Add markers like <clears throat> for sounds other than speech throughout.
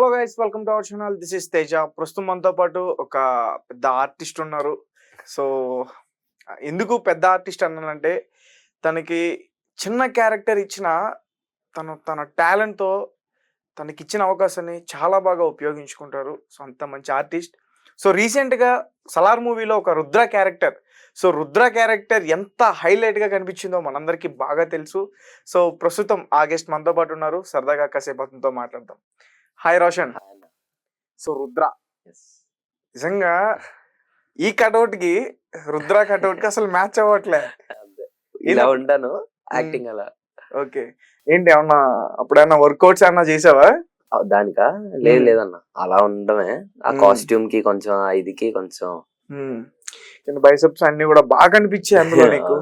Hello guys welcome to our channel. This is Teja. ప్రస్తుతం మనతో పాటు ఒక పెద్ద ఆర్టిస్ట్ ఉన్నారు. సో ఎందుకు పెద్ద ఆర్టిస్ట్ అన్నానంటే తనకి చిన్న క్యారెక్టర్ ఇచ్చిన తను తన టాలెంట్తో తనకి ఇచ్చిన అవకాశాన్ని చాలా బాగా ఉపయోగించుకుంటారు. సో అంత మంచి ఆర్టిస్ట్. సో రీసెంట్గా సలార్ మూవీలో ఒక Rudra character. So Rudra character ఎంత హైలైట్గా కనిపించిందో మనందరికీ బాగా తెలుసు. సో ప్రస్తుతం ఆ గెస్ట్ మనతో పాటు ఉన్నారు. సరదాగా కాసేపు అతనితో మాట్లాడదాం. హాయ్ రోషన్. సో రుద్ర. నిజంగా ఈ కటౌట్కి రుద్ర కటౌట్కి అసలు మ్యాచ్ అవ్వట్లే. ఇలా ఉంటాను యాక్టింగ్ అలా. ఓకే. ఏంటి ఏమన్నా అప్పుడైనా వర్కౌట్స్ ఏమన్నా చేసావా? దానికా? లేదు. లేదన్న. అలా ఉండడమే. ఆ. కాస్ట్యూమ్కి కొంచెం ఇదికి కొంచెం. బైసెప్స్ అన్ని కూడా బాగా కనిపించాయి అందులో <laughs> నీకు.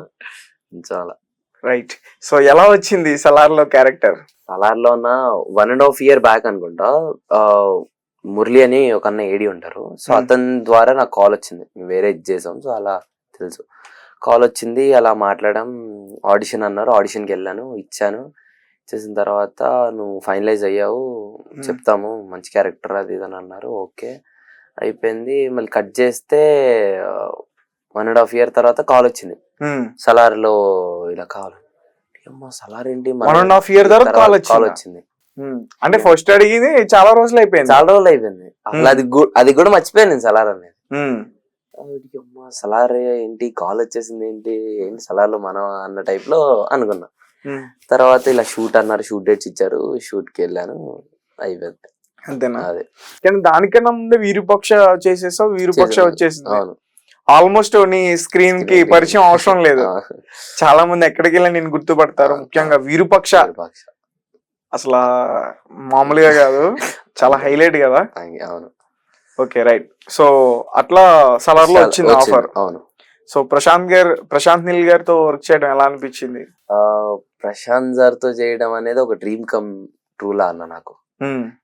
కొంచెం అలా రైట్ సో ఎలా వచ్చింది సలార్లో క్యారెక్టర్? సలార్లో ఉన్న one and half year back అనుకుంటా. మురళి అని ఒక అన్న ఏడి ఉంటారు. So hmm. అతని ద్వారా నాకు కాల్ వచ్చింది. వేరే ఇది చేసాం సో అలా తెలుసు. కాల్ వచ్చింది అలా మాట్లాడడం ఆడిషన్ అన్నారు. ఆడిషన్కి వెళ్ళాను ఇచ్చాను. చేసిన తర్వాత నువ్వు ఫైనలైజ్ అయ్యావు మ్మ్. చెప్తాము. మంచి క్యారెక్టర్ అది ఇది అని అన్నారు. ఓకే అయిపోయింది. మళ్ళీ కట్ చేస్తే వన్ అండ్ హాఫ్ ఇయర్ తర్వాత కాల్ వచ్చింది. సలార్లో ఇలా కావాలి అమ్మా సలార్ ఏంటి? వన్ అండ్ హాఫ్ ఇయర్ తర్వాత కాల్ కాల్ వచ్చింది? అంటే ఫస్ట్ అడిగింది చాలా రోజులు అయిపోయింది. చాలా రోజులు అయిపోయింది. అసలు. అది అది కూడా మర్చిపోయాను నేను సలార్ అనేది. అమ్మా సలార్ ఏంటి? కాల్ వచ్చేసింది ఏంటి? ఏంటి సలార్లో మనం అన్న టైప్లో అనుకున్నా. తర్వాత ఇలా షూట్ అన్నారు షూట్ డేట్స్ ఇచ్చారు. షూట్కి వెళ్ళాను. అయిపోయింది. అంతేనా? అదే. కానీ దానికన్నా ముందే వీరుపక్ష చేసేసావు వీరుపక్ష. వచ్చేసింది. అవును. ఆల్మోస్ట్ నీ స్క్రీన్కి పరిచయం అవసరం <laughs> లేదు. చాలా మంది ఎక్కడికి వెళ్ళి నేను గుర్తుపడతారు. ముఖ్యంగా వీరుపక్ష. అసలు మామూలుగా కాదు. చాలా హైలైట్ కదా. అవును. Okay right. సో అట్లా సలార్లో వచ్చింది ఆఫర్? అవును. సో ప్రశాంత్ గారు ప్రశాంత్ నీల్ గారితో వర్క్ చేయడం ఎలా అనిపించింది? ప్రశాంత్ సార్తో చేయడం అనేది ఒక డ్రీమ్ కమ్ ట్రూ లా అన్న నాకు.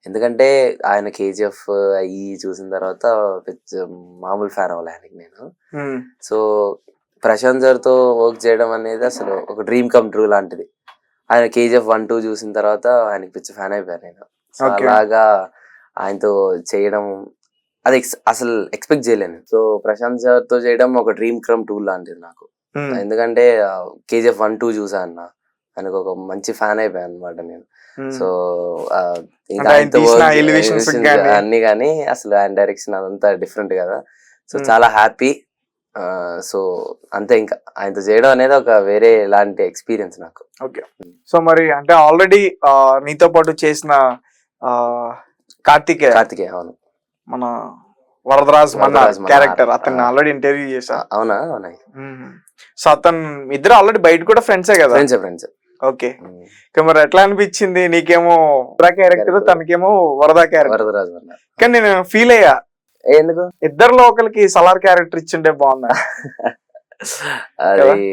ఎందుకంటే ఆయన కేజీఎఫ్ అయ్యి చూసిన తర్వాత మామూలు ఫ్యాన్ అవ్వాలి ఆయనకి నేను. సో ప్రశాంత్ సార్తో వర్క్ చేయడం అనేది అసలు ఒక డ్రీమ్ కమ్ ట్రూ లాంటిది. ఆయన కేజీఎఫ్ వన్ టూ చూసిన తర్వాత ఆయనకి పిచ్చి ఫ్యాన్ అయిపోయాను నేను. అలాగా ఆయనతో చేయడం అది అసలు ఎక్స్పెక్ట్ చేయలేను సో ప్రశాంత్ సార్తో చేయడం ఒక డ్రీమ్ కమ్ టూ లాంటిది నాకు. ఎందుకంటే కేజీఎఫ్ వన్ టూ చూసా అన్న. ఆయనకు ఒక మంచి ఫ్యాన్ అయిపోయాను అనమాట నేను. సో ఇంకా. అన్ని కానీ అసలు ఆయన డైరెక్షన్ అదంతా డిఫరెంట్ కదా. సో. చాలా హ్యాపీ సో అంతే ఇంకా ఆయనతో చేయడం అనేది ఒక వేరే లాంటి ఎక్స్పీరియన్స్ నాకు. ఓకే. సో మరి అంటే ఆల్రెడీ నీతో పాటు చేసిన ఆ, కార్తికేయ కార్తికేయ అవును. మన వరదరాజ్ మన. క్యారెక్టర్ అతన్ని ఆ. ఆల్రెడీ ఇంటర్వ్యూ ఆ, అవునా? అవునా? సో అతను ఇద్దరు ఆల్రెడీ బయట కూడా ఫ్రెండ్సే కదా? Friends friends okay. ఇక మరి ఎట్లా అనిపించింది? నీకేమో వరద క్యారెక్టర్. తనకేమో వరద క్యారెక్టర్. వరదరాజు అన్న కానీ నేను ఫీల్ అయ్యా. ఎందుకు? ఇద్దరిలో ఒకరికి సలార్ క్యారెక్టర్ ఇచ్చింటే బాగుందా? <laughs> అది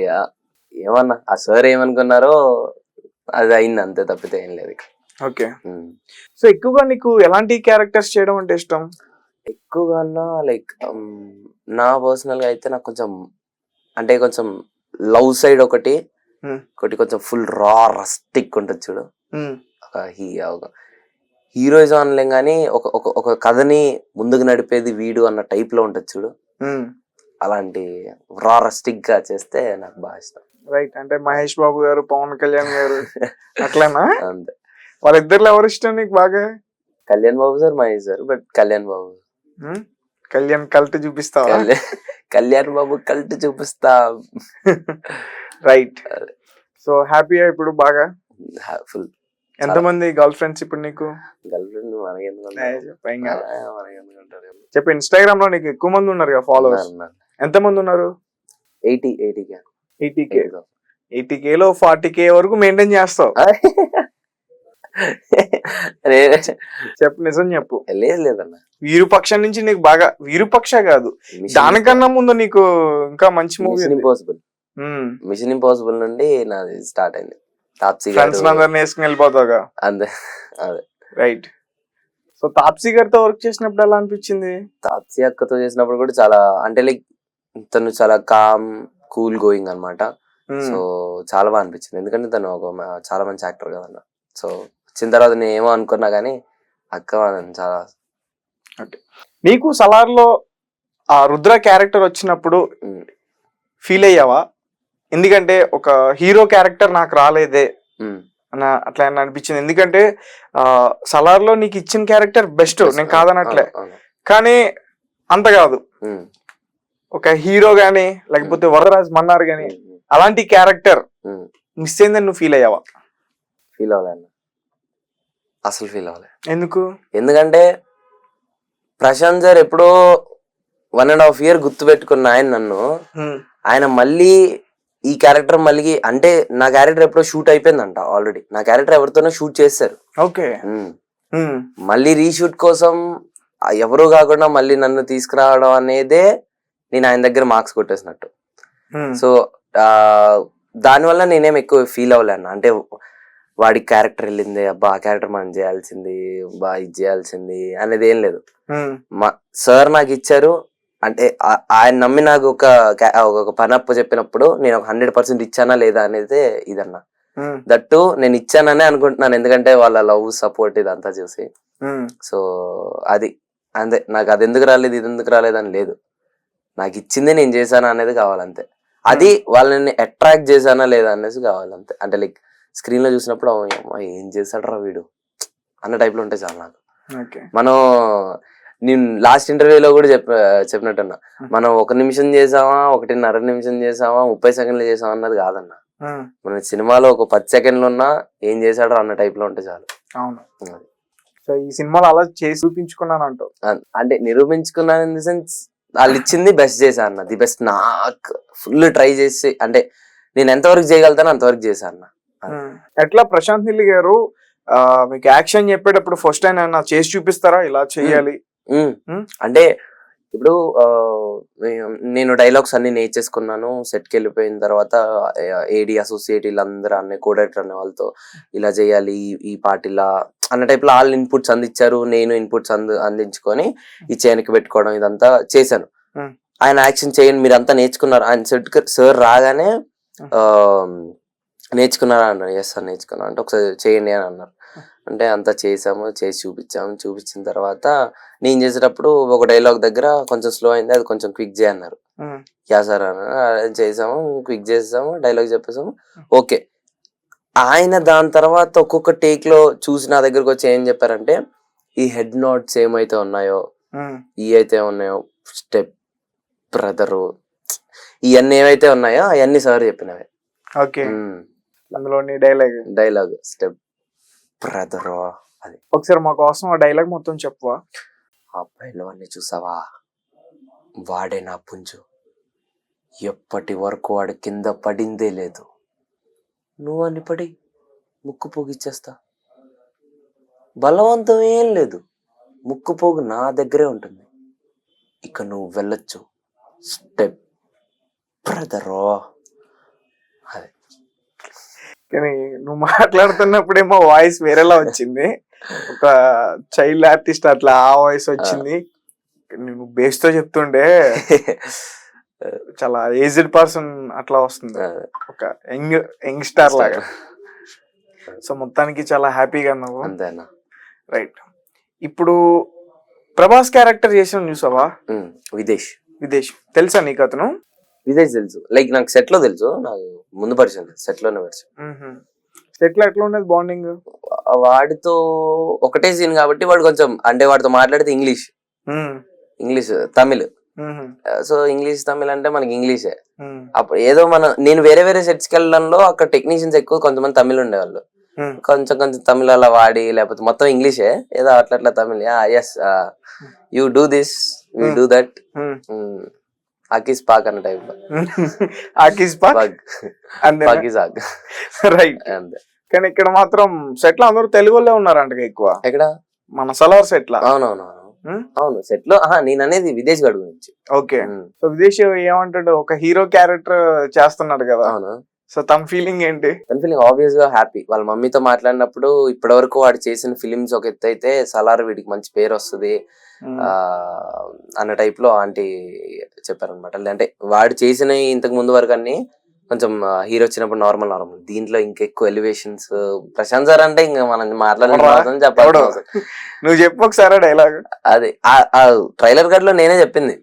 ఏమన్నా ఆ సార్ ఏమనుకున్నారో అది అయింది అంతే తప్పితే ఏం లేదు. ఓకే. సో ఎక్కువగా నీకు ఎలాంటి క్యారెక్టర్స్ చేయడం అంటే ఇష్టం? ఎక్కువగా లైక్ నా పర్సనల్గా అయితే నాకు కొంచెం అంటే కొంచెం లవ్ సైడ్ ఒకటి. ఒకటి కొంచెం ఫుల్ రా రస్టిక్ ఉంటుంది చూడు. మ్మ్. ఒక హీ ఒక హీరోయిజం అనలేం కానీ ఒక ఒక ఒక కథని ముందుకు నడిపేది వీడు అన్న టైప్లో ఉంటుంది చూడు. మ్మ్. అలాంటి రా రస్టిక్గా చేస్తే నాకు బాగా ఇష్టం. రైట్ అంటే మహేష్ బాబు గారు పవన్ కళ్యాణ్ గారు <laughs> అట్లనా? అంతే. వాళ్ళిద్దరిలో ఎవరు ఇష్టం నీకు బాగా? Kalyan Babu sir Mahesh sir but Kalyan Babu? Kalyan cult చూపిస్తావా? కళ్యాణ్ బాబు కల్ట్ చూపిస్తా. <laughs> రైట్ సో హ్యాపీయా ఇప్పుడు బాగా? ఫుల్ ఎంతమంది గర్ల్ ఫ్రెండ్స్ ఇప్పుడు నీకు? గర్ల్ ఫ్రెండ్ మనకి ఎందుకు ఏం కాదు. మనకి ఎందుకు ఉంటారు చెప్పు ఇన్స్టాగ్రామ్లో నీకు ఎక్కువ మంది ఉన్నారు కదా ఫాలోవర్స్ ఎంత మంది ఉన్నారు? Eighty eighty eighty K eighty K లో ఫార్టీ కే వరకు మెయింటైన్ చేస్తావు. చెప్పు నిజం చెప్పు. లేదు లేదన్న. వీరుపక్ష నుంచి నీకు బాగా వీరుపక్ష కాదు. దానికన్నా ముందు నీకు ఇంకా మంచి మూవీ ఇంపాసిబుల్ మిషన్ ఇంపాసిబుల్ నుండి నాది స్టార్ట్ అయింది. తాప్సీ ఫ్రెండ్స్ గారు అందరిని వేసుకుని వెళ్ళిపోతావుగా? అంతే. అదే. రైట్ సో తాప్సీ గారితో వర్క్ చేసినప్పుడు ఎలా అనిపించింది? తాప్సీ అక్కతో చేసినప్పుడు కూడా చాలా అంటే లైక్ తను చాలా కామ్ కూల్ గోయింగ్ అన్నమాట. మ్మ్. సో చాలా బాగా అనిపించింది. ఎందుకంటే తను ఒక చాలా మంచి యాక్టర్ కదన్న. సో వచ్చిన తర్వాత నేను ఏమో అనుకున్నా కానీ అక్క చాలా నీకు సలార్లో ఆ రుద్ర క్యారెక్టర్ వచ్చినప్పుడు ఫీల్ అయ్యావా? ఎందుకంటే ఒక హీరో క్యారెక్టర్ నాకు రాలేదే అన్న అట్లా అని అనిపించింది. ఎందుకంటే ఆ సలార్లో నీకు ఇచ్చిన క్యారెక్టర్ బెస్ట్. నేను కాదనట్లే. కానీ అంత కాదు. ఒక హీరో గానీ లేకపోతే వరదరాజ్ మన్నార్ గానీ అలాంటి క్యారెక్టర్. మిస్ అయిందని నువ్వు ఫీల్ అయ్యావా? ఫీల్ అవ్వలే అన్న. అసలు ఫీల్ అవ్వలే. ఎందుకు? ఎందుకంటే ప్రశాంత్ సార్ ఎప్పుడో వన్ అండ్ హాఫ్ ఇయర్ గుర్తు పెట్టుకున్న ఆయన నన్ను. ఆయన మళ్ళీ ఈ క్యారెక్టర్ మళ్ళీ అంటే నా క్యారెక్టర్ ఎప్పుడో షూట్ అయిపోయిందంట ఆల్రెడీ. నా క్యారెక్టర్ ఎవరితోనో షూట్ చేస్తారు. ఓకే. మళ్ళీ రీషూట్ కోసం ఎవరు కాకుండా మళ్ళీ నన్ను తీసుకురావడం అనేదే నేను ఆయన దగ్గర మార్క్స్ కొట్టేసినట్టు. సో దానివల్ల నేనేం ఎక్కువ ఫీల్ అవ్వలేను. అంటే వాడి క్యారెక్టర్ వెళ్ళింది అబ్బా ఆ క్యారెక్టర్ మనం చేయాల్సింది బా ఇది చేయాల్సింది అనేది ఏం లేదు. మా సార్ నాకు ఇచ్చారు అంటే ఆయన నమ్మి నాకు ఒక ఒక పని అప్పు చెప్పినప్పుడు నేను ఒక హండ్రెడ్ పర్సెంట్ ఇచ్చానా లేదా అనేది ఇదన్న. దట్టు నేను ఇచ్చాననే అనుకుంటున్నాను. ఎందుకంటే వాళ్ళ లవ్ సపోర్ట్ ఇదంతా చూసి. సో అది. అంతే. నాకు అది ఎందుకు రాలేదు ఇది ఎందుకు రాలేదు అని లేదు. నాకు ఇచ్చింది నేను చేశానా అనేది కావాలంతే. అది వాళ్ళని అట్రాక్ట్ చేశానా లేదా అనేసి కావాలంతే. అంటే లైక్ స్క్రీన్లో చూసినప్పుడు "ఓ యమ్మ, ఏం చేశాడు వీడు? అన్న టైప్లో ఉంటే చాలు నాకు. మనం నేను లాస్ట్ ఇంటర్వ్యూలో కూడా చెప్ప చెప్పినట్టున్నా. మనం ఒక నిమిషం చేసామా ఒకటిన్నర నిమిషం చేసామా ముప్పై సెకండ్లు చేసామా అన్నది కాదన్న. మన సినిమాలో ఒక పది సెకండ్లు ఉన్నా ఏం చేశాడో అన్న టైప్లో ఉంటే చాలు. అవును. సో ఈ సినిమాలో అలా చేసి చూపించుకున్నాను అంటావు. అంటే నిరూపించుకున్నాను ఇన్ ది సెన్స్ వాళ్ళు ఇచ్చింది బెస్ట్ చేశా అన్న. ది బెస్ట్ నాకు ఫుల్ ట్రై చేసి అంటే నేను ఎంతవరకు చేయగలుగుతానో అంతవరకు చేశా అన్న. ఎట్లా? ప్రశాంత్ నీల్ గారు మీకు యాక్షన్ చెప్పేటప్పుడు ఫస్ట్ టైం ఏమన్నా చేసి చూపిస్తారా? ఇలా చేయాలి. అంటే ఇప్పుడు నేను డైలాగ్స్ అన్ని నేర్చేసుకున్నాను సెట్కి వెళ్ళిపోయిన తర్వాత ఏడి అసోసియేట్ వీళ్ళందరూ అన్ని కోడైటర్ అనే వాళ్ళతో ఇలా చేయాలి ఈ- పార్ట్ ఇలా అన్న టైప్లో వాళ్ళు ఇన్పుట్స్ అందించారు నేను ఇన్పుట్స్ అంది అందించుకొని ఈ చేయనికి పెట్టుకోవడం ఇదంతా చేశాను. ఆయన యాక్షన్ చేయండి మీరంతా నేర్చుకున్నారు. ఆయన సెట్ సార్ రాగానే నేర్చుకున్నారా అన్నారు. ఎస్ సార్ నేర్చుకున్నాను. అంటే ఒకసారి చేయండి అని అన్నారు. అంటే అంతా చేసాము చేసి చూపించాము. చూపించిన తర్వాత నేను చేసేటప్పుడు ఒక డైలాగ్ దగ్గర కొంచెం స్లో అయింది. అది కొంచెం క్విక్ చేయన్నారు. యా సార్ "అది చేసాము క్విక్ చేసాము డైలాగ్ చెప్పేసాము. ఓకే. ఆయన దాని తర్వాత ఒక్కొక్క టేక్లో చూసి నా దగ్గరకు వచ్చి ఏం చెప్పారంటే ఈ హెడ్ నోట్స్ ఏమైతే ఉన్నాయో. ఈ అయితే ఉన్నాయో స్టెప్ బ్రదరు ఇవన్నీ ఏవైతే ఉన్నాయో అవన్నీ సార్ చెప్పినవే. ఓకే. అందులోని డైలాగ్ డైలాగ్ స్టెప్ బ్రదరు. అది. ఒకసారి మా కోసం ఆ డైలాగ్ మొత్తం చెప్పువా? అబ్బాయిలో అన్ని చూసావా? వాడే నా పుంజు. ఎప్పటి వరకు వాడు కింద పడిందే లేదు. నువ్వు అని పడి ముక్కు పోగిచ్చేస్తా. బలవంతం ఏం లేదు. ముక్కు పోగు నా దగ్గరే ఉంటుంది. ఇక నువ్వు వెళ్ళొచ్చు. స్టెప్. బ్రదరో. కానీ నువ్వు మాట్లాడుతున్నప్పుడేమో వాయిస్ వేరేలా వచ్చింది. ఒక చైల్డ్ ఆర్టిస్ట్ అట్లా ఆ వాయిస్ వచ్చింది. నువ్వు బేస్తో చెప్తుండే <laughs> చాలా ఏజ్డ్ పర్సన్ అట్లా వస్తుంది. ఒక యంగ్ యంగ్ స్టార్ లాగా సో మొత్తానికి చాలా హ్యాపీగా నువ్వు అంతేనా రైట్. ఇప్పుడు ప్రభాస్ క్యారెక్టర్ చేసిన చూసావా విదేశ్. విదేశ్. తెలుసా నీకు అతను? విదేశ్ తెలుసు. లైక్ నాకు సెట్లో తెలుసు. నాకు ముందు పరిచయం సెట్లోనే పరిచయం. ఎట్లా ఎట్లా ఉండేది బాండింగ్ వాడితో ఒకటే సీన్ కాబట్టి వాడు కొంచెం అంటే వాడితో మాట్లాడితే English English Tamil. So English Tamil అంటే మనకి ఇంగ్లీషే అప్పుడు ఏదో మన నేను వేరే వేరే సెట్స్కి వెళ్ళడంలో అక్కడ టెక్నీషియన్స్ ఎక్కువ కొంతమంది తమిళ్ ఉండేవాళ్ళు. కొంచెం కొంచెం తమిళ్ అలా వాడి లేకపోతే మొత్తం ఇంగ్లీషే ఏదో అట్లా అట్లా Tamil. Yes you do this you do that అకిస్ పాక్ అన్న టైప్లో. ఆకిస్ పాక్ పాక్ అంతే పాకిస్ ఆక్ రైట్ అంతే. కానీ ఇక్కడ మాత్రం సెట్లో అందరూ తెలుగులో ఉన్నారంట ఎక్కువ. ఎక్కడ? మన సలార్ సెట్ లా? అవునవును? అవును. సెట్లో నేను అనేది విదేశ్ గడు గురించి ఓకే. సో విదేశీ ఏమంటాడు? ఒక హీరో క్యారెక్టర్ చేస్తున్నాడు కదా. అవును. సో తమ ఫీలింగ్ ఏంటి? తన ఫీలింగ్ ఆబ్వియస్గా హ్యాపీ వాళ్ళ మమ్మీతో మాట్లాడినప్పుడు ఇప్పటి వరకు వాడు చేసిన ఫిలిమ్స్ ఒక ఎత్తు అయితే సలార్ వీడికి మంచి పేరు వస్తుంది. అన్న టైప్లో ఆంటీ చెప్పారనమాట అంటే వాడు చేసిన ఇంతకు ముందు వరకు అన్ని కొంచెం హీరో వచ్చినప్పుడు నార్మల్ నార్మల్ దీంట్లో ఇంకా ఎక్కువ ఎలివేషన్స్ ప్రశాంత్ సార్ అంటే ఇంకా మనం చెప్పాలి ఎవడు? నువ్వు చెప్పు ఒకసారి డైలాగ్ అది ఆ ట్రైలర్ కట్లో నేనే చెప్పింది.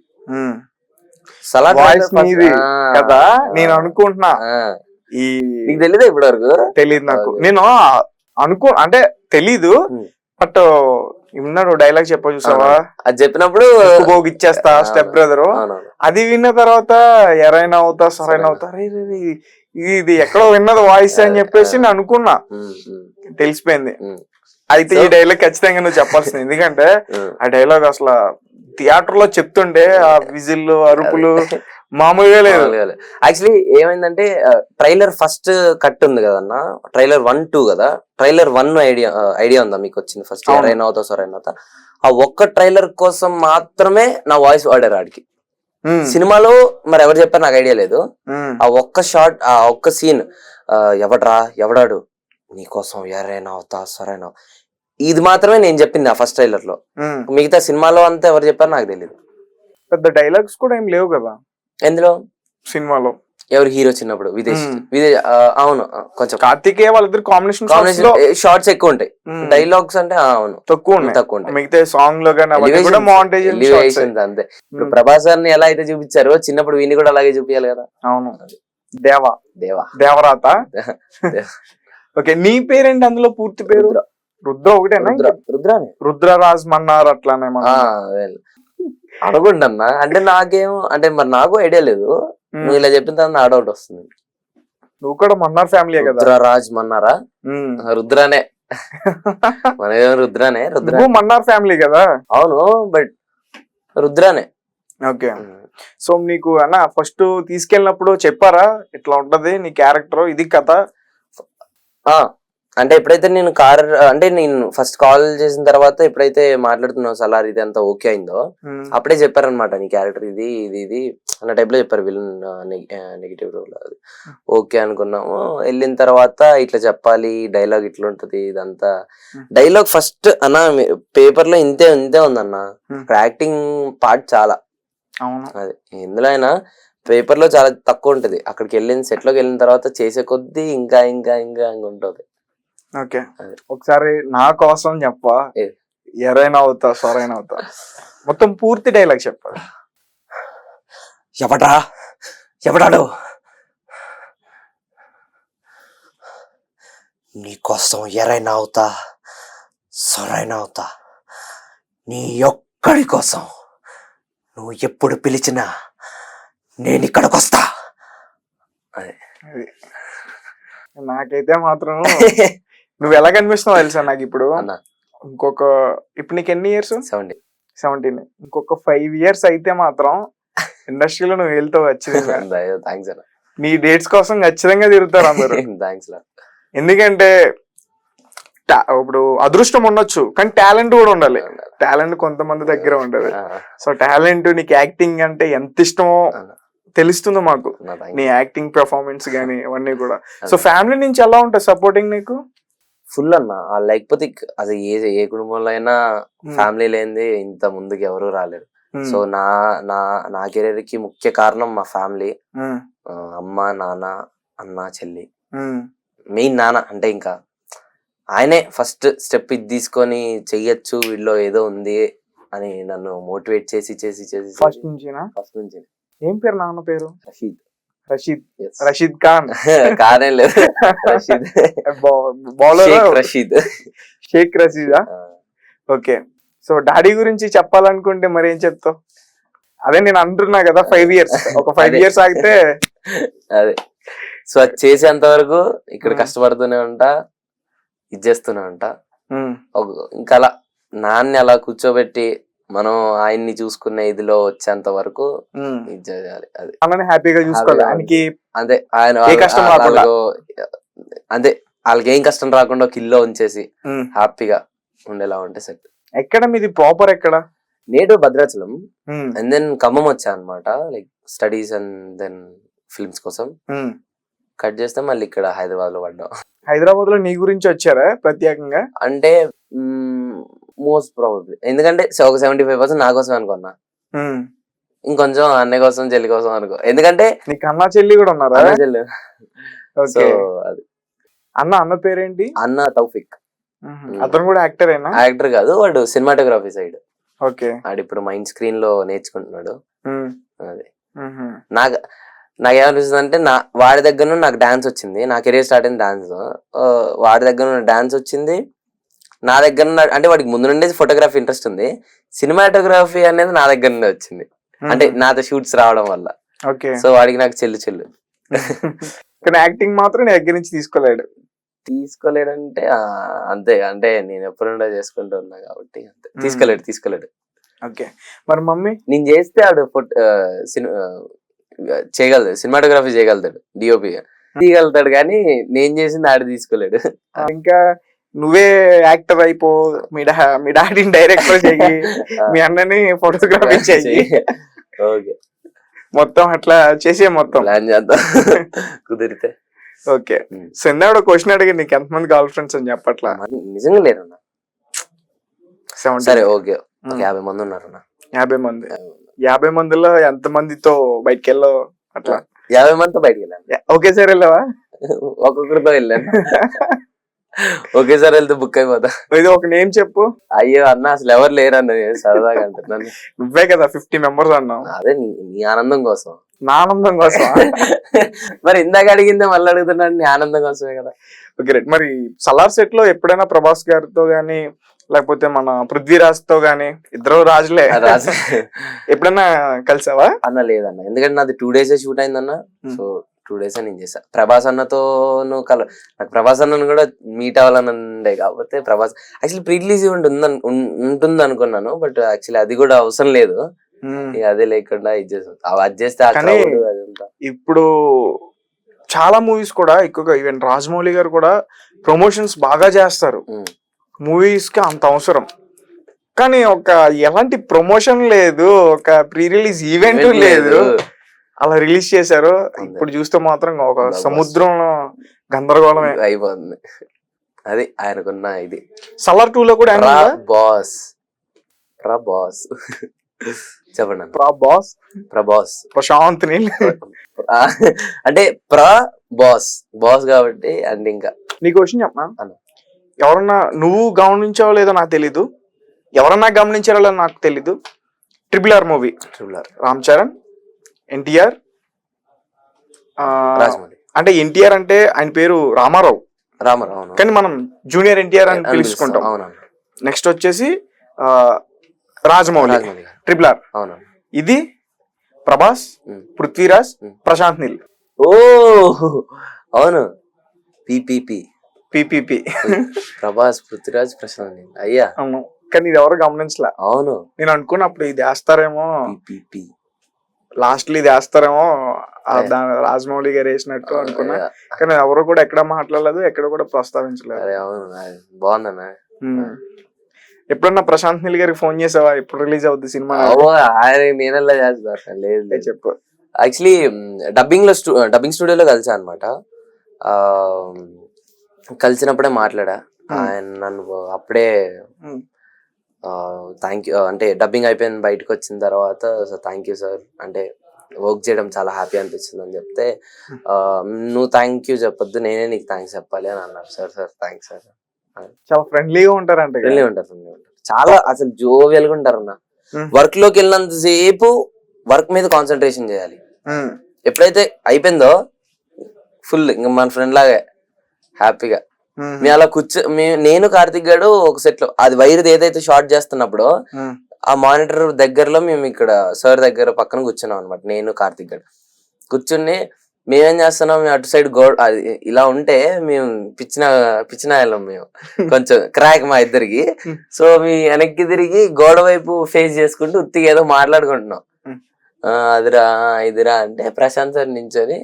కదా నేను అనుకుంటున్నా. ఈ నీకు తెలీదా ఇప్పటి వరకు తెలియదు నాకు. నేను అనుకో అంటే తెలీదు. బట్ విన్నాడు డైలాగ్ చెప్ప చూసావా? అది చెప్పినప్పుడు భోగిచ్చేస్తా ఆ, స్టెప్ బ్రదర్. అది విన్న తర్వాత ఎరైనా అవుతా సరైన అవుతా? ఇది ఎక్కడో విన్నది వాయిస్ అని <laughs> చెప్పేసి నేను అనుకున్నా. తెలిసిపోయింది. అయితే ఈ డైలాగ్ ఖచ్చితంగా నువ్వు చెప్పాల్సింది. <laughs> ఎందుకంటే. ఆ డైలాగ్ అసలు థియేటర్లో చెప్తుంటే ఆ విజిల్లు అరుపులు మామూలుగా లేదు. యాక్చువల్లీ ఏమైందంటే ట్రైలర్ ఫస్ట్ కట్ ఉంది కదన్న ట్రైలర్ వన్ టూ కదా ట్రైలర్ వన్ ఐడియా ఐడియా ఉందా మీకు వచ్చింది ఫస్ట్. ఎవరైనా అవుతా సరైన అవుతా ఆ ఒక్క ట్రైలర్ కోసం మాత్రమే నా వాయిస్ వాడారు ఆడికి. సినిమాలో మరి ఎవరు చెప్పారు నాకు ఐడియా లేదు. ఆ ఒక్క షాట్ ఆ ఒక్క సీన్ ఎవడ్రా ఎవడాడు? నీకోసం ఎవరైనా అవుతా సరైన ఇది మాత్రమే నేను చెప్పింది ఆ ఫస్ట్ ట్రైలర్లో. మిగతా సినిమాలో అంతా ఎవరు చెప్పారు నాకు తెలియదు పెద్ద డైలాగ్స్ కూడా ఏం లేవు కదా. ఎందులో? సినిమాలో. ఎవరు హీరో చిన్నప్పుడు? విదేశ్. విదేశ్ అవును. కొంచెం. కార్తికేయ వాళ్ళిద్దరు కాంబినేషన్ కాంబినేషన్ షార్ట్స్ ఎక్కువ ఉంటాయి. డైలాగ్స్ అంటే అవును. తక్కువ తక్కువ ఉంటాయి. మిగతా సాంగ్లో అంతే. ఇప్పుడు ప్రభాస్ గారిని ఎలా అయితే చూపించారో చిన్నప్పుడు వీని కూడా అలాగే చూపించాలి కదా. అవును. దేవా. దేవా. దేవరాత. దేవ. ఓకే నీ పేరేంటి అందులో పూర్తి పేరు? రుద్ర. ఒకటేనా? రుద్ర. రుద్రరాజ్ మన్నారు అట్లానే. అడగండి అన్న అంటే నాకేం అంటే మరి నాకు ఐడియా లేదు. నువ్వు ఇలా చెప్పిన తర్వాత నా డౌట్ వస్తుంది. నువ్వు కూడా మన్నార్ ఫ్యామిలీ కదా. రుద్రరాజ్ మన్నారా? రుద్రానే. <laughs> మన రుద్రానే? రుద్ర. మన్నార్ ఫ్యామిలీ కదా? అవును బట్ రుద్రానే. ఓకే. సో నీకు అన్న ఫస్ట్ తీసుకెళ్ళినప్పుడు చెప్పారా? ఇట్లా ఉంటది నీ క్యారెక్టర్? ఇది కథ? ఆ, అంటే ఎప్పుడైతే నేను కార్ అంటే నేను ఫస్ట్ కాల్ చేసిన తర్వాత ఎప్పుడైతే మాట్లాడుతున్నావు సలార్ ఇది అంతా ఓకే అయిందో ఉమ్. అప్పుడే చెప్పారనమాట నీ క్యారెక్టర్ ఇది ఇది ఇది అన్న టైప్లో చెప్పారు విలన్ నెగిటివ్ రోల్ అది. ఓకే అనుకున్నాము. వెళ్ళిన తర్వాత ఇట్లా చెప్పాలి డైలాగ్ ఇట్లా ఉంటది ఇదంతా. Hmm. డైలాగ్ ఫస్ట్ అన్న పేపర్లో ఇంతే ఇంతే ఉందన్న. Hmm. యాక్టింగ్ పార్ట్ చాలా. అది ఎందులో అయినా పేపర్లో చాలా తక్కువ ఉంటది. అక్కడికి వెళ్ళిన సెట్లోకి వెళ్ళిన తర్వాత చేసే కొద్దీ ఇంకా ఇంకా ఇంకా ఇంకా ఉంటది. ఓకే. ఒకసారి నా కోసం చెప్పా? ఎరైనా అవుతా సొరైనా అవుతా. మొత్తం పూర్తి డైలాగ్ చెప్పా. ఎవడా ఎవడాడు? నీకోసం ఎరైనా అవుతా సరైన అవుతా? నీ ఒక్కడి కోసం. నువ్వు ఎప్పుడు పిలిచినా నేను ఇక్కడికి వస్తా. అది. నాకైతే మాత్రం <laughs> నువ్వు ఎలా కనిపిస్తున్నావు తెలుసా నాకు ఇప్పుడు? ఇంకొక ఇప్పుడు నీకు ఎన్ని ఇయర్స్ సెవెంటీ సెవెంటీన్ ఇంకొక ఫైవ్ ఇయర్స్ అయితే మాత్రం ఇండస్ట్రీలో నువ్వు వెళ్తావు ఖచ్చితంగా. <laughs> థ్యాంక్స్ అన్న. నీ డేట్స్ కోసం ఖచ్చితంగా తిరుగుతారు అందరు. థ్యాంక్స్ <laughs> ఎందుకంటే ఇప్పుడు అదృష్టం ఉండొచ్చు కానీ టాలెంట్ కూడా ఉండాలి. టాలెంట్ కొంతమంది దగ్గర ఉండదు సో టాలెంట్ నీకు యాక్టింగ్ అంటే ఎంత ఇష్టమో తెలుస్తుంది మాకు. నీ యాక్టింగ్ పెర్ఫార్మెన్స్ గానీ అవన్నీ కూడా. సో ఫ్యామిలీ నుంచి ఎలా ఉంటాయి సపోర్టింగ్ నీకు? ఫుల్ అన్న. లేకపోతే అది ఏ ఏ కుటుంబంలో అయినా ఫ్యామిలీ లేనిది ఇంత ముందుకు ఎవరు రాలేరు. సో నా నా నా కెరీర్కి ముఖ్య కారణం మా ఫ్యామిలీ. అమ్మ నాన్న అన్న చెల్లి. మెయిన్ నాన్న అంటే ఇంకా ఆయనే ఫస్ట్ స్టెప్ ఇది తీసుకొని చెయ్యొచ్చు వీళ్ళలో ఏదో ఉంది అని నన్ను మోటివేట్ చేసి చేసి చేసి ఫస్ట్ ఫస్ట్ నుంచి ఏం పేరు నాన్న పేరు? రషీద్. రషీద్. రషీద్ ఖాన్. <laughs> కానే లేదు. రషీద్. <laughs> బౌలర్? షేక్ రషీద్. షేక్ రషీదా? ఓకే. సో డాడీ గురించి చెప్పాలనుకుంటే మరి ఏం చెప్తావు? అదే నేను అంటున్నా కదా ఫైవ్ ఇయర్స్ ఒక ఫైవ్. ఇయర్స్ ఆగితే అదే. సో అది చేసేంత వరకు ఇక్కడ. కష్టపడుతూనే ఉంటా ఇది చేస్తూనే ఉంటా. ఇంకా అలా నాన్ని అలా కూర్చోబెట్టి మనం ఆయన్ని చూసుకునే ఇదిలో వచ్చేంత వరకు. ఇది చేయాలి అది. హ్యాపీగా చూసుకోవాలి. ఆయనకి అంతే ఆయన రాకుండా. వాళ్ళకు- ఏం కష్టం రాకుండా ఒక ఇల్లు ఉంచేసి హ్యాపీగా ఉండేలా ఉంటే సెట్. ఎక్కడ మీది ప్రాపర్ ఎక్కడ? నేడు భద్రాచలం. అండ్ దెన్ ఖమ్మం వచ్చా అనమాట like studies and then films కోసం. కట్ చేస్తే మళ్ళీ ఇక్కడ హైదరాబాద్లో పడ్డాం. హైదరాబాద్లో నీ గురించి వచ్చారా ప్రత్యేకంగా? అంటే మోస్ట్ ప్రాబబ్లీ ఎందుకంటే ఒక సెవెంటీ ఫైవ్ పర్సెంట్ నా కోసమే అనుకున్నా. ఇంకొంచెం అన్నయ్య కోసం చెల్లి కోసం అనుకో. ఎందుకంటే నీకు అన్న చెల్లి కూడా ఉన్నారా? చెల్లి. సో అది. అన్న అన్న పేరేంటి? అన్న తౌఫిక్. అతను కూడా యాక్టరేనా యాక్టర్ కాదు వాడు సినిమాటోగ్రఫీ సైడ్. ఓకే. వాడు ఇప్పుడు మైండ్ స్క్రీన్లో నేర్చుకుంటున్నాడు. అది. నాకు నాకు ఏమనిపిస్తుంది అంటే నా వాడి దగ్గర నాకు డాన్స్ వచ్చింది. నా కెరీర్ స్టార్ట్ అయింది డాన్స్. వాడి దగ్గర డాన్స్ వచ్చింది. నా దగ్గర అంటే వాడికి ముందు నుండి ఫోటోగ్రఫీ ఇంట్రెస్ట్ ఉంది. సినిమాటోగ్రఫీ అనేది నా దగ్గర నుండి వచ్చింది. అంటే. నాతో షూట్స్ రావడం వల్ల. ఓకే. సో వాడికి నాకు చెల్లు చెల్లు. <laughs> కానీ యాక్టింగ్ మాత్రం నీ దగ్గర నుంచి తీసుకోలేడు. తీసుకోలేడంటే అంతే. అంటే నేను ఎప్పుడు నుండో చేసుకుంటూ ఉన్నా కాబట్టి అంతే. తీసుకోలేడు తీసుకోలేడు. ఓకే. మరి మమ్మీ? నేను చేస్తే ఆడు ఫోట్- ఆ, సిని- ఆ, చేయగలదు సినిమాటోగ్రఫీ చేయగలుగుతాడు డిఓపి తీయగలుగుతాడు కానీ నేను చేసింది ఆడు తీసుకోలేడు. ఇంకా నువ్వే యాక్టర్ అయిపో మీ డా మీ డాడీని డైరెక్టర్ చెయ్యి <laughs> మీ అన్నని ఫోటోగ్రఫీ చెయ్యి. ఓకే మొత్తం అట్లా చేసే మొత్తం. ప్లాన్ చేద్దాం. <laughs> కుదిరితే. ఓకే. ఉమ్. సో ఇందాక క్వశ్చన్ అడిగి నీకు ఎంతమంది గర్ల్ ఫ్రెండ్స్ అని చెప్పట్లా? నిజంగా లేరు సరే ఓకే. ఒక యాభై మంది ఉన్నారు. యాభై మంది. యాభై మందిలో ఎంత మందితో బయటికి వెళ్ళో అట్లా. యాభై మందితో బయటికి వెళ్ళాను ఒకేసారి వెళ్ళావా? ఒక్కొక్కరితో వెళ్ళాను. <laughs> ఒకేసారి వెళ్తే బుక్ అయిపోతా. ఇది ఒక నేమ్ చెప్పు. అయ్యో అన్న అసలు ఎవరు లేరు అన్న నేను సరదాగా అంటున్నాను నువ్వే కదా ఫిఫ్టీ మెంబర్స్ అన్నావు. అదే నీ ఆనందం కోసం. నా ఆనందం కోసం? మరి ఇందాక అడిగిందే మళ్ళీ అడుగుతున్నాను నీ ఆనందం కోసమే కదా. ఓకే రైట్ మరి సలార్ సెట్లో ఎప్పుడైనా ప్రభాస్ గారితో గానీ లేకపోతే మన పృథ్వీరాజ్తో గానీ ఇద్దరు రాజులే. రాజు. ఎప్పుడైనా కలిసావా? అన్న లేదన్న. ఎందుకంటే నాది టూ డేస్ షూట్ అయిందన్న. Hmm. సో టూ డేస్ నేను చేసా ప్రభాస్ అన్నతో కల నాకు ప్రభాస్ అన్నను కూడా మీట్ అవ్వాలని ఉండే కాకపోతే ప్రభాస్ యాక్చువల్లీ ప్రీ రిలీజ్ ఉంటుంది ఉంటుంది అనుకున్నాను బట్ యాక్చువల్లీ అది కూడా అవసరం లేదు. అదే లేకుండా ఇది చేసాం అవి అది చేస్తే ఇప్పుడు చాలా మూవీస్ కూడా ఎక్కువగా ఈవెన్ రాజమౌళి గారు కూడా ప్రమోషన్స్ బాగా చేస్తారు. మూవీస్కి అంత అవసరం. కానీ ఒక ఎలాంటి ప్రమోషన్ లేదు ఒక ప్రీ రిలీజ్ ఈవెంట్ లేదు. అలా రిలీజ్ చేశారు. ఇప్పుడు చూస్తే మాత్రం ఒక. సముద్రంలో గందరగోళమే. అయిపోతుంది. అది ఆయనకున్న ఇది. సలార్ టూ లో కూడా ప్రా బాస్. ప్రా బాస్. చెప్పండి అన్న. బాస్. ప్రభాస్ ప్రశాంత్ నీల్. అంటే ప్ర బాస్. బాస్ కాబట్టి అండ్ ఇంకా. నీ క్వశ్చన్ చెప్పనా. ఎవరన్నా నువ్వు గమనించావో లేదో నాకు తెలీదు. ఎవరన్నా గమనించారో నాకు తెలీదు. Triple R movie. Triple R Ram Charan NTR Rajamouli. అంటే ఎన్టీఆర్ అంటే ఆయన పేరు రామారావు. రామారావు. కానీ మనం జూనియర్ ఎన్టీఆర్ అని పిలుచుకుంటాం. నెక్స్ట్ వచ్చేసి రాజమౌళి. ట్రిపుల్ ఆర్ ఇది ప్రభాస్. పృథ్వీరాజ్. ప్రశాంత్ నీల్. ఓ అవును. పిపిపి. పిపిపి. ప్రభాస్ పృథ్వీరాజ్ ప్రశాంత్ నీల్. అయ్యా. అవును. కానీ ఇది ఎవరు గమనించలే. అవును. నేను అనుకున్నప్పుడు ఇది వేస్తారేమో. పిపిపి. లాస్ట్ ఇది వేస్తారేమో రాజమౌళి గారు వేసినట్టు అనుకున్నా. కానీ ఎవరు కూడా ఎక్కడ మాట్లాడలేదు ఎక్కడ కూడా ప్రస్తావించలేదు. బాగుందన్న. ఎప్పుడన్నా ప్రశాంత్ నీల్ గారికి ఫోన్ చేసావా? ఎప్పుడు రిలీజ్ అవుద్ది సినిమా? ఆయన నేనెలా చేస్తారు లేదు లేదు. చెప్పు. యాక్చువల్లీ డబ్బింగ్లో డబ్బింగ్ స్టూడియోలో కలిసా అనమాట కలిసినప్పుడే మాట్లాడా. ఆయన నన్ను అప్పుడే. థ్యాంక్ యూ అంటే డబ్బింగ్ అయిపోయిన బయటకు వచ్చిన తర్వాత సో థ్యాంక్ యూ సార్ అంటే వర్క్ చేయడం చాలా హ్యాపీ అనిపించింది అని చెప్తే Hmm. నువ్వు థ్యాంక్ యూ చెప్పొద్దు నేనే నీకు థ్యాంక్స్ చెప్పాలి అని అన్నారు సార్ సార్ థ్యాంక్స్ సార్ చాలా ఫ్రెండ్లీగా ఉంటారంట. ఫ్రెండ్లీ ఉంటారు friendly ఉంటారు చాలా అసలు జోవియల్గా ఉంటారు అన్న Hmm. వర్క్లోకి వెళ్ళినంత సేపు వర్క్ మీద కాన్సన్ట్రేషన్ చేయాలి ఉమ్. ఎప్పుడైతే అయిపోయిందో ఫుల్ ఇంకా మన ఫ్రెండ్ లాగే హ్యాపీగా. మేము. అలా కూర్చో మేము నేను కార్తిక్ గారు ఒక సెట్లో అది వైర్ది ఏదైతే షార్ట్ చేస్తున్నప్పుడు. ఆ మానిటర్ దగ్గరలో మేము ఇక్కడ సార్ దగ్గర పక్కన కూర్చున్నాం అనమాట నేను కార్తిక్ గారు. కూర్చుని మేమేం చేస్తున్నాం మేము అటు సైడ్ గోడ ఇలా ఉంటే మేము పిచ్చిన పిచ్చిన వెళ్ళాం మేము. <laughs> కొంచెం క్రాక్ మా ఇద్దరికి. సో మీ వెనక్కి తిరిగి గోడ వైపు ఫేస్ చేసుకుంటూ ఉత్తిగా ఏదో మాట్లాడుకుంటున్నాం. అదిరా ఇదిరా అంటే ప్రశాంత్ సార్ నించొని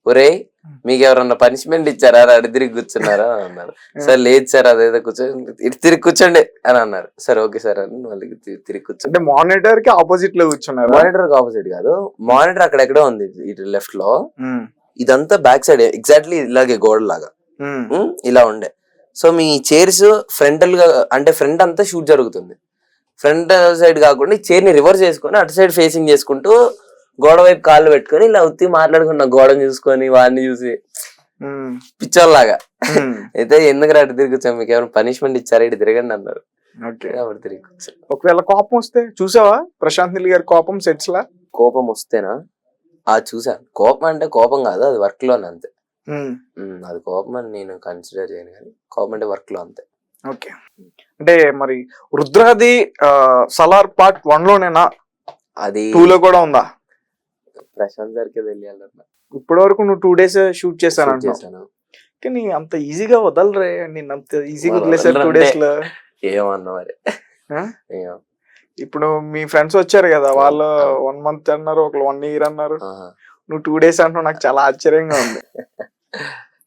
ఆ, ఒరేయ్ మీకు ఎవరన్నా పనిష్మెంట్ ఇచ్చారా? అటు తిరిగి కూర్చున్నారా? అని అన్నారు సార్ లేదు సార్ అదేదో కూర్చోండి ఇటు తిరిగి కూర్చోండి అని అన్నారు. సరే ఓకే సార్ అని మళ్ళీ తిరిగి కూర్చోండి మానిటర్కి ఆపోజిట్లో కూర్చున్నారు? మానిటర్ ఆపోజిట్ కాదు. మానిటర్ అక్కడెక్కడో ఉంది ఇటు లెఫ్ట్లో. ఇదంతా బ్యాక్ సైడ్ ఎగ్జాక్ట్లీ ఇలాగే గోడ లాగా ఇలా ఉండే. సో మీ చైర్స్ ఫ్రంటల్గా అంటే ఫ్రంట్ అంతా షూట్ జరుగుతుంది. ఫ్రంట్ సైడ్ కాకుండా చైర్ని రివర్స్ చేసుకొని అటు సైడ్ ఫేసింగ్ చేసుకుంటూ గోడ వైపు కాళ్ళు పెట్టుకొని ఇలా ఉత్తి మాట్లాడుకున్నా గోడని చూసుకొని వాడిని చూసి పిచ్చోళ్ళలాగా. అయితే ఎందుకు అటు తిరుగుతాం మీకు ఏమైనా పనిష్మెంట్ ఇచ్చారా? ఇటు తిరగండి అన్నారు. ఒకవేళ కోపం వస్తే చూసావా ప్రశాంత్ నీల్ గారి కోపం సెట్స్ లా కోపం వస్తేనా? ఆ చూసాను కోపం అంటే కోపం కాదు అది వర్క్లోనే అంతే. అది కోపం అని నేను కన్సిడర్ చేయను కానీ కోపం అంటే వర్క్లో అంతే. ఓకే. అంటే మరి రుద్రాది సలార్ పార్ట్ వన్ లోనేనా? అది టూ లో కూడా ఉందా? ప్రశాంత్ గారికి తెలియాలన్న. ఇప్పటి వరకు నువ్వు టూ డేస్ షూట్ చేశాను అంటున్నావు చేశాను. కానీ అంత ఈజీగా వదలరే నేను అంత ఈజీగా మరి వదిలేసారు టూ డేస్లో. ఏమన్నా మరి. ఇప్పుడు మీ ఫ్రెండ్స్ వచ్చారు కదా వాళ్ళు. వన్ మంత్ అన్నారు ఒకళ్ళు వన్ ఇయర్ అన్నారు. నువ్వు టూ డేస్ అంటున్నావు నాకు చాలా ఆశ్చర్యంగా ఉంది.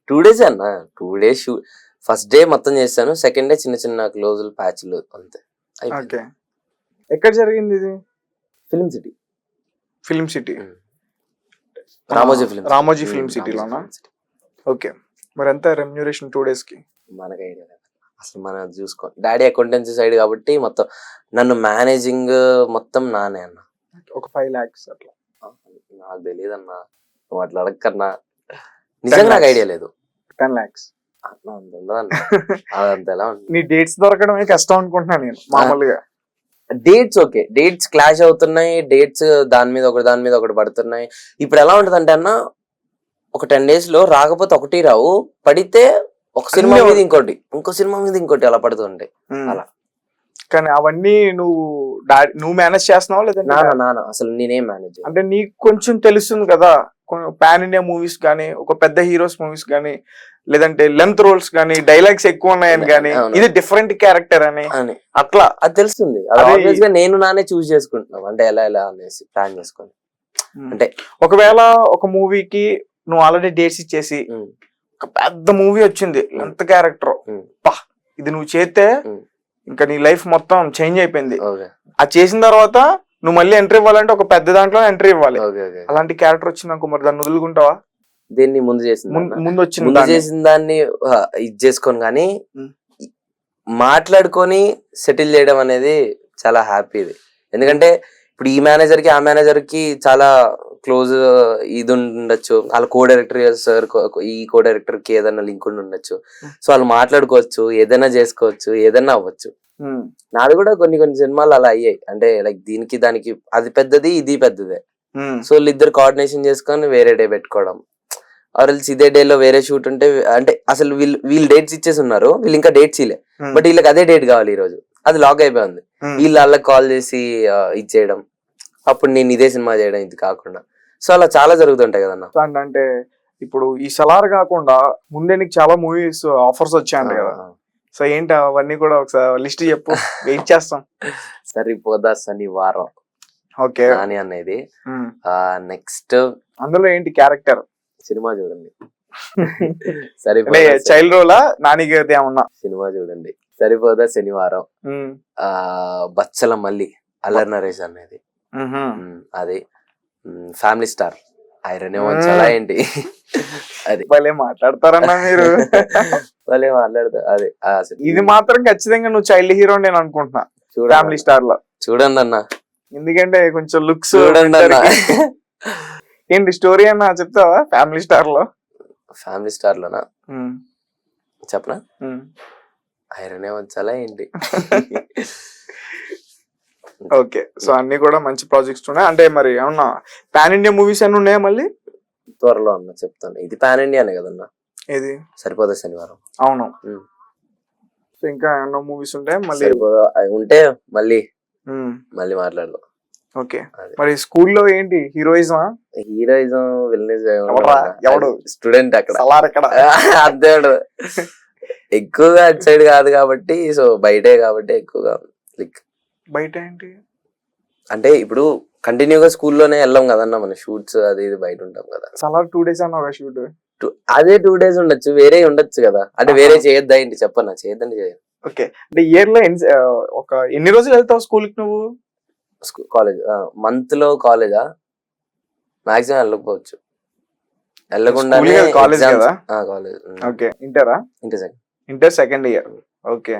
టూ డేస్ అన్న? Two days shoot first day మొత్తం చేశాను సెకండ్ డే చిన్న చిన్న క్లోజులు ప్యాచ్లు అంతే. ఓకే. ఎక్కడ జరిగింది ఇది? Film city film city Ramoji film Ramoji film సిటీలోనా okay. మరి ఎంత రెమ్యూరేషన్ టూ డేస్కి? మనకి ఐడియా లేదు. అసలు మనం చూసుకో డాడీ అకౌంటెన్సీ సైడ్ కాబట్టి మొత్తం నన్ను మేనేజింగ్ మొత్తం నానే అన్న. ఒక ఫైవ్ లాక్స్ అట్లా. నాకు తెలియదు అన్న నువ్వు అట్లా అడగకన్నా నిజంగా నాకు. ఐడియా లేదు. టెన్ లాక్స్ అన్న? అంత ఎలా నీ డేట్స్ దొరకడమే కష్టం అనుకుంటున్నా నేను మామూలుగా. డేట్స్ ఓకే డేట్స్ క్లాష్ అవుతున్నాయి డేట్స్ దాని మీద ఒకటి దాని మీద ఒకటి పడుతున్నాయి ఇప్పుడు ఎలా ఉంటది అంటే అన్న ఒక టెన్ డేస్లో రాకపోతే ఒకటి రావు పడితే ఒక సినిమా మీద ఇంకోటి ఇంకో సినిమా మీద ఇంకోటి అలా పడుతుంటాయి. అలా. కానీ అవన్నీ నువ్వు డా- నువ్వు మేనేజ్ చేస్తున్నావా లేదంటే నాన్న నాన్న అసలు నేనేం మేనేజ్ అంటే నీకు కొంచెం తెలుస్తుంది కదా పాన్ ఇండియా మూవీస్ కానీ ఒక పెద్ద హీరోస్ మూవీస్ కానీ లేదంటే లెంత్ రోల్స్ కానీ డైలాగ్స్ ఎక్కువ ఉన్నాయని కానీ. ఇది డిఫరెంట్ క్యారెక్టర్ అని. అట్లా. అది తెలుస్తుంది. నేను నానే చూస్ చేసుకుంటున్నాం. అంటే ఎలా ఎలా అనేసి ప్లాన్ చేసుకొని. అంటే ఒకవేళ ఒక మూవీకి నువ్వు ఆల్రెడీ డేట్స్ ఇచ్చేసి ఉమ్, ఒక పెద్ద మూవీ వచ్చింది లెంత్ క్యారెక్టర్. పా ఇది నువ్వు చేస్తే. ఇంకా నీ లైఫ్ మొత్తం చేంజ్ అయిపోయింది. ఓకే. అది చేసిన తర్వాత నువ్వు మళ్ళీ ఎంట్రీ ఇవ్వాలంటే ఒక పెద్ద దాంట్లో ఎంట్రీ ఇవ్వాలి. అలాంటి క్యారెక్టర్ వచ్చిందనుకో మరి దాన్ని వదులుకుంటావా? దీన్ని ముందు చేసింది ముం- ముందు వచ్చింది ముందు. చేసిన దాన్ని ఇది చేసుకొని కానీ. మాట్లాడుకొని సెటిల్ చేయడం అనేది చాలా హ్యాపీ ఇది ఎందుకంటే ఇప్పుడు ఈ మేనేజర్కి ఆ మేనేజర్కి చాలా క్లోజ్ ఇది ఉండొచ్చు. వాళ్ళ కో డైరెక్టర్ సార్ ఈ కో డైరెక్టర్కి ఏదైనా లింక్ ఉండి ఉండొచ్చు. సో వాళ్ళు మాట్లాడుకోవచ్చు ఏదైనా చేసుకోవచ్చు ఏదైనా అవ్వచ్చు. ఉమ్. నాది కూడా కొన్ని కొన్ని సినిమాలు అలా అయ్యాయి. అంటే లైక్ దీనికి దానికి అది పెద్దది ఇది పెద్దదే. ఉమ్. సో వీళ్ళిద్దరు కోఆర్డినేషన్ చేసుకొని వేరే డే పెట్టుకోవడం. ఆర్ ఎల్స్ ఇదే డే లో వేరే షూట్ ఉంటే అంటే అసలు వీళ్ళు వీళ్ళు డేట్స్ ఇచ్చేసి ఉన్నారు. వీళ్ళు ఇంకా డేట్స్ ఇలే. బట్ వీళ్ళకి అదే డేట్ కావాలి ఈ రోజు. అది లాక్ అయిపోయింది. వీళ్ళు వాళ్ళకి కాల్ చేసి ఇచ్చేయడం అప్పుడు నేను ఇదే సినిమా చేయడం ఇది కాకుండా. సో అలా చాలా జరుగుతుంటాయి కదన్న. అండ్ అంటే ఇప్పుడు ఈ సలార్ కాకుండా ముందే నీకు చాలా మూవీస్ ఆఫర్స్ వచ్చాయంట కదా. సో ఏంటి అవన్నీ కూడా ఒకసారి లిస్ట్ చెప్పు <laughs> వెయిట్ చేస్తాం. సరిపోదా శనివారం. ఓకే. నాని అనేది నెక్స్ట్ అందులో ఏంటి క్యారెక్టర్? సినిమా చూడండి. <laughs> శని- చైల్డ్ రోలా? నానికి ఏమన్నా? సినిమా చూడండి. సరిపోదా శనివారం. ఆ బచ్చల మల్లి అల్లరి నరేష్ అనేది అది. ఫ్యామిలీ స్టార్ ఐరన్ మ్మ్. చాలా ఏంటి? అది. భలే మాట్లాడతారన్నా మీరు. <laughs> వాళ్ళే మాట్లాడతారు అదే అసలు ఇది మాత్రం ఖచ్చితంగా నువ్వు చైల్డ్ హీరో నేను అనుకుంటున్నా. ఫ్యామిలీ. స్టార్లో. చూడండి అన్న. ఎందుకంటే కొంచెం లుక్స్ చూడండి అన్న. ఏంటి స్టోరీ అన్న చెప్తావా ఫ్యామిలీ స్టార్లో? ఫ్యామిలీ స్టార్ లోనా. చెప్పనా. ఐరన్ వచ్చాలా ఏంటి? <laughs> ఓకే. సో అన్ని కూడా మంచి ప్రాజెక్ట్స్ ఉన్నాయి. అంటే మరి ఏమన్నా పాన్ ఇండియా మూవీస్ అన్ని ఉన్నాయా మళ్ళీ? త్వరలో అన్న చెప్తాను. ఇది పాన్ ఇండియానే కదన్నా? ఏది? సరిపోదా శనివారం? అవును. ఇంకా ఎన్నో మూవీస్ ఉంటాయి మళ్ళీ? సరిపోదా? అవి ఉంటే మళ్ళీ. మళ్ళీ మాట్లాడదాం. ఓకే. మరి స్కూల్లో ఏంటి? హీరోయిజమా? హీరోయిజం విల్నేజ్ ఎవడ్రా? ఎవడు? స్టూడెంట్ అక్కడ. సలార్ ఎక్కడ అంతే ఉండదు. ఎక్కువగా అటు సైడ్ కాదు కాబట్టి సో బయటే కాబట్టి ఎక్కువగా లైక్ బయట ఏంటి? అంటే ఇప్పుడు కంటిన్యూగా స్కూల్లోనే వెళ్ళాం కదన్న మన షూట్స్ అది ఇది బయట ఉంటాం కదా. సలార్ టూ డేస్ అన్న షూట్ అదే టూ డేస్ ఉండొచ్చు వేరే ఉండొచ్చు కదా. అంటే. వేరే చేయొద్దా ఏంటి? చెప్పన్నా చేయొద్దని చేయ ఓకే. అంటే ఇయర్లో ఒక ఎన్ని రోజులు వెళ్తావు స్కూల్కి నువ్వు కాలేజ్ మంత్లో కాలేజా మాక్సిమం వెళ్ళకపోవచ్చు. ఏ college కదా? College okay. ఇంటరా? Inter second. Inter second year. Okay.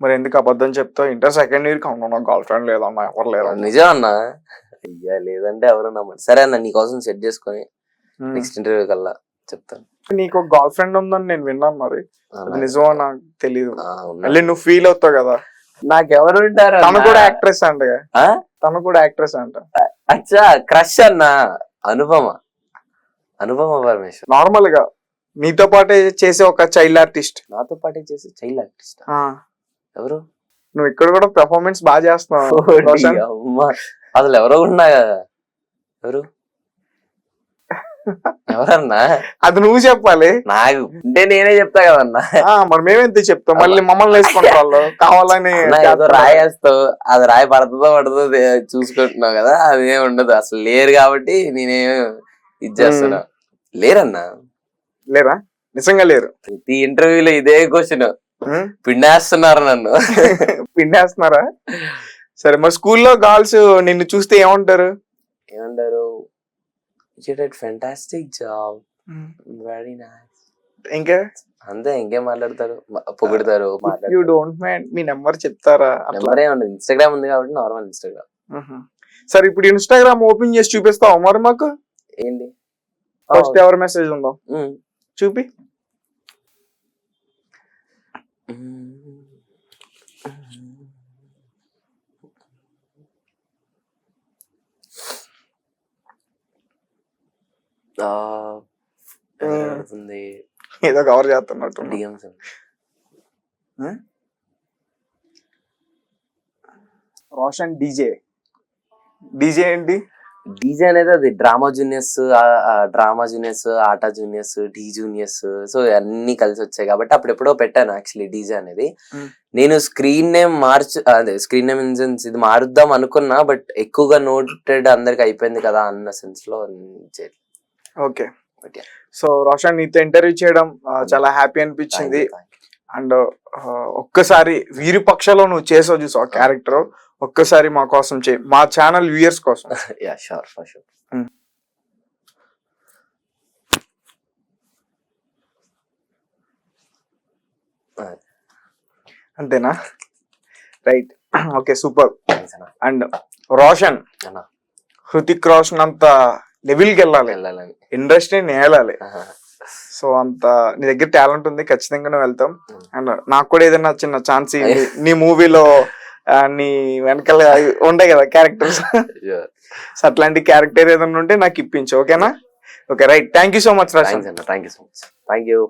మరి ఎందుకు అబద్ధం చెప్తావు? ఇంటర్ సెకండ్ ఇయర్ అవును నాకు గర్ల్ ఫ్రెండ్ లేదమ్మా ఎవరు లేరు నిజం అన్న. అయ్యా లేదంటే ఎవరు నమ్మండి సరే అన్న నీకోసం సెట్ చేసుకొని. నెక్స్ట్ ఇంటర్వ్యూ కల్లా చెప్తాను. నీకు ఒక గర్ల్ ఫ్రెండ్ ఉందని నేను విన్నాను మరి. అది నాకు- నిజమో నాకు తెలియదు. మళ్ళీ నువ్వు ఫీల్ అవుతావు కదా. నాకెవరు ఉంటారు తను? కూడా యాక్ట్రెస్ అంట? తను కూడా యాక్ట్రెస్ అంట. అచ్చా క్రష్ అన్న. అనుపమ. అనుపమ పరమేశ్వర్. నార్మల్గా. నీతో పాటే చేసే ఒక చైల్డ్ ఆర్టిస్ట్ నాతో పాటే చేసి చైల్డ్ ఆర్టిస్ట్ ఎవరు? నువ్వు ఇక్కడ కూడా పెర్ఫార్మెన్స్ బాగా చేస్తున్నావు. అసలు ఎవరో ఉన్నా కదా ఎవరు? ఎవరన్నా? అది నువ్వు చెప్పాలి. నాకు అంటే నేనే చెప్తా కదన్నా. మరి మేమెంత చెప్తాం? మళ్ళీ మమ్మల్ని వేసుకుంటారు వాళ్ళు. కావాలని రాయేస్తావు. అది రాయి పడుతుందో పడుతుందో చూసుకుంటున్నావు కదా. అది ఏమి ఉండదు. అసలు లేరు కాబట్టి నేనేం ఇది చేస్తున్నా. లేరన్నా? లేరా? నిజంగా లేరు. ప్రతి ఇంటర్వ్యూలో ఇదే క్వశ్చన్ పిండేస్తున్నారు నన్ను. <laughs> పిండేస్తున్నారా? సరే మరి స్కూల్లో గర్ల్స్ నిన్ను చూస్తే ఏమంటారు? ఏమంటారు? ఫెంటాస్టిక్ జాబ్ వెరీ నైస్ ఇంకా? అంతే ఇంకేం మాట్లాడతారు? పొగుడుతారు యూ డోంట్ మైండ్ మీ నెంబర్ చెప్తారా? నెంబర్ ఏముండదు ఇన్స్టాగ్రామ్ ఉంది కాబట్టి నార్మల్ ఇన్స్టాగ్రామ్. సరే ఇప్పుడు ఇన్స్టాగ్రామ్ ఓపెన్ చేసి చూపిస్తావా మరి మాకు? ఏంటి? ఫస్ట్ ఎవరి మెసేజ్ ఉందో. చూపి. ఏదో కవర్ చేస్తున్నట్టు. రోషన్ డీజే డీజే ఏంటి డీజే అనేది అది drama juniors drama juniors Aata juniors D juniors so అన్ని కలిసి వచ్చాయి కాబట్టి అప్పుడు ఎప్పుడో పెట్టాను యాక్చువల్లీ డీజే అనేది. నేను స్క్రీన్ నేమ్ మార్చు అదే స్క్రీన్ నేమ్ ఇన్ సెన్స్ ఇది మారుద్దాం అనుకున్నా బట్ ఎక్కువగా నోటెడ్ అందరికి అయిపోయింది కదా అన్న సెన్స్లో చేయలేదు. ఓకే. సో రోషన్ నీతో ఇంటర్వ్యూ చేయడం చాలా హ్యాపీ అనిపించింది. అండ్ ఒక్కసారి వీరి పక్షలో నువ్వు చేసావు చూసావు ఆ. క్యారెక్టర్? ఒక్కసారి మా కోసం చేయి. మా ఛానల్ వ్యూయర్స్ కోసం. <laughs> అంతేనా? Right. <clears throat> Okay super. And Roshan. Hrithik Roshan అంత లెవెల్కి వెళ్ళాలి. వెళ్ళాలని. ఇండస్ట్రీని నేలాలి. సో అంత నీ దగ్గర టాలెంట్ ఉంది ఖచ్చితంగా నువ్వు వెళ్తాం. అండ్ నాకు కూడా ఏదైనా చిన్న ఛాన్స్ నీ మూవీలో నీ వెనకాల ఉంటాయి కదా క్యారెక్టర్స్. సో అట్లాంటి క్యారెక్టర్ ఏదైనా ఉంటే నాకు ఇప్పించు ఓకేనా? Okay right. Thank you so much thank you so much thank you